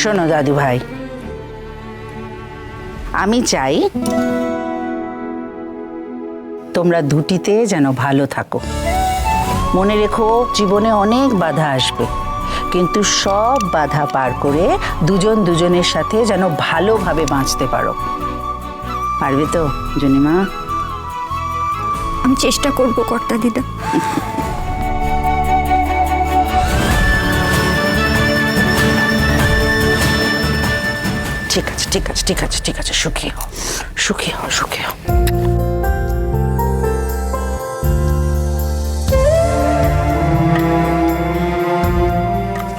শোনো দাদু ভাই। আমি চাই তোমরা দুটিতে যেন ভালো থাকো। মনে রেখো, জীবনে অনেক বাধা আসবে, কিন্তু সব বাধা পার করে দুজন দুজনের সাথে যেন ভালোভাবে বাঁচতে পারো। পারবে তো, জনিমা? আমি চেষ্টা করব কর্তা দিদা। ঠিক আছে ঠিক আছে ঠিক আছে ঠিক আছে সুখী হও সুখী হও সুখী হও।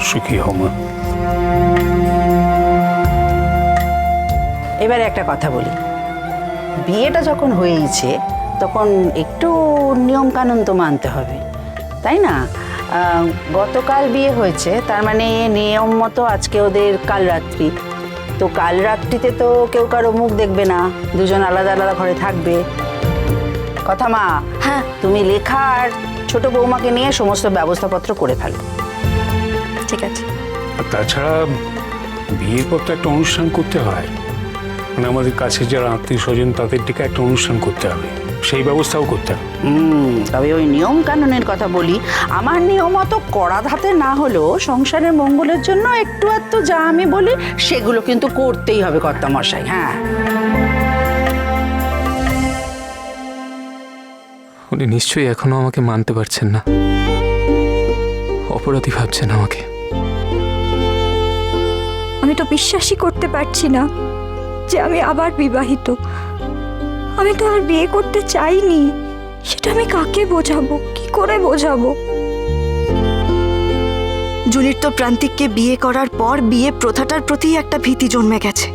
সুখী হও মা। এবারে একটা কথা বলি। বিয়েটা যখন হয়েইছে তখন একটু নিয়ম কানুন তো মানতে হবে তাই না? গতকাল বিয়ে হয়েছে তার মানে নিয়ম মতো আজকে ওদের কাল রাত্রি। তো কাল রাত্রিতে তো কেউ কারও মুখ দেখবে না। দুজন আলাদা আলাদা ঘরে থাকবে। কথা মা হ্যাঁ। তুমি লেখা আর ছোট বৌমাকে নিয়ে সমস্ত ব্যবস্থাপত্র করে ফেলো। ঠিক আছে। আর তাছাড়া বিয়ের পর তো একটা অনুষ্ঠান করতে হয়। মানে আমাদের কাছে যারা আত্মীয় স্বজন তাদের দিকে একটা অনুষ্ঠান করতে হবে। সেই ব্যবস্থাও করতে হুম তবে ওই নিয়ম কানুনের কথা বলি। আমার নিয়ম অত কড়া ধাতে না হলেও সংসারের মঙ্গলের জন্য একটু একটু যা আমি বলি সেগুলো কিন্তু করতেই হবে কর্তামশাই হ্যাঁ। উনি নিশ্চয়ই এখনও আমাকে মানতে পারছেন না। অপরাধী ভাবছেন আমাকে। আমি তো বিশ্বাসই করতে পারছি না যে আমি আবার বিবাহিত। আমি তো আর বিয়ে করতে চাইনি। সেটা আমি কাকে বোঝাবো? কি করে বোঝাবো? জুলির তো প্রান্তিককে বিয়ে করার পর বিয়ে প্রথাটার প্রতি একটা ভীতি জন্মে গেছে।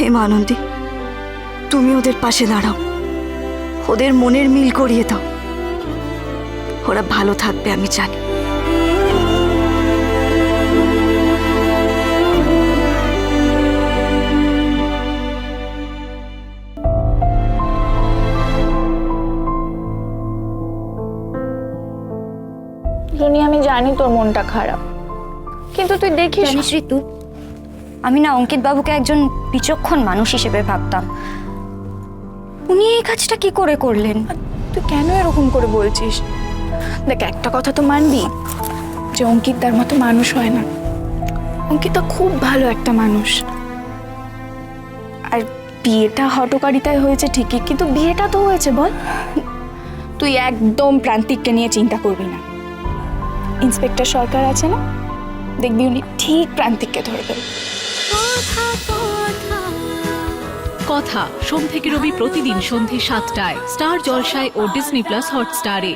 হে মা আনন্দী তুমি ওদের পাশে দাঁড়াও। ওদের মনের মিল করিয়ে দাও। ওরা ভালো থাকবে, আমি জানি। রুনি আমি জানি তোর মনটা খারাপ। কিন্তু তুই দেখিস জানিস ঋতু আমি না অঙ্কিত বাবুকে একজন বিচক্ষণ মানুষ হিসেবে ভাবতাম। উনি এই কাজটা কি করে করলেন? তুই কেন এরকম করে বলছিস? দেখ একটা কথা তো মানবি যে অঙ্কিত তার মতো মানুষ হয় না। অঙ্কিতা খুব ভালো একটা মানুষ। আর বিয়েটা হটকারিতায় হয়েছে ঠিকই কিন্তু বিয়েটা তো হয়েছে বল। তুই একদম প্রান্তিককে নিয়ে চিন্তা করবি না। ইন্সপেক্টর সরকার আছে না? দেখবি উনি ঠিক প্রান্তিককে ধরে ধরবেন কথা সোম থেকে রবি প্রতিদিন সন্ধে সাতটায় স্টার জলসায় ও ডিসনি প্লাস হটস্টারে।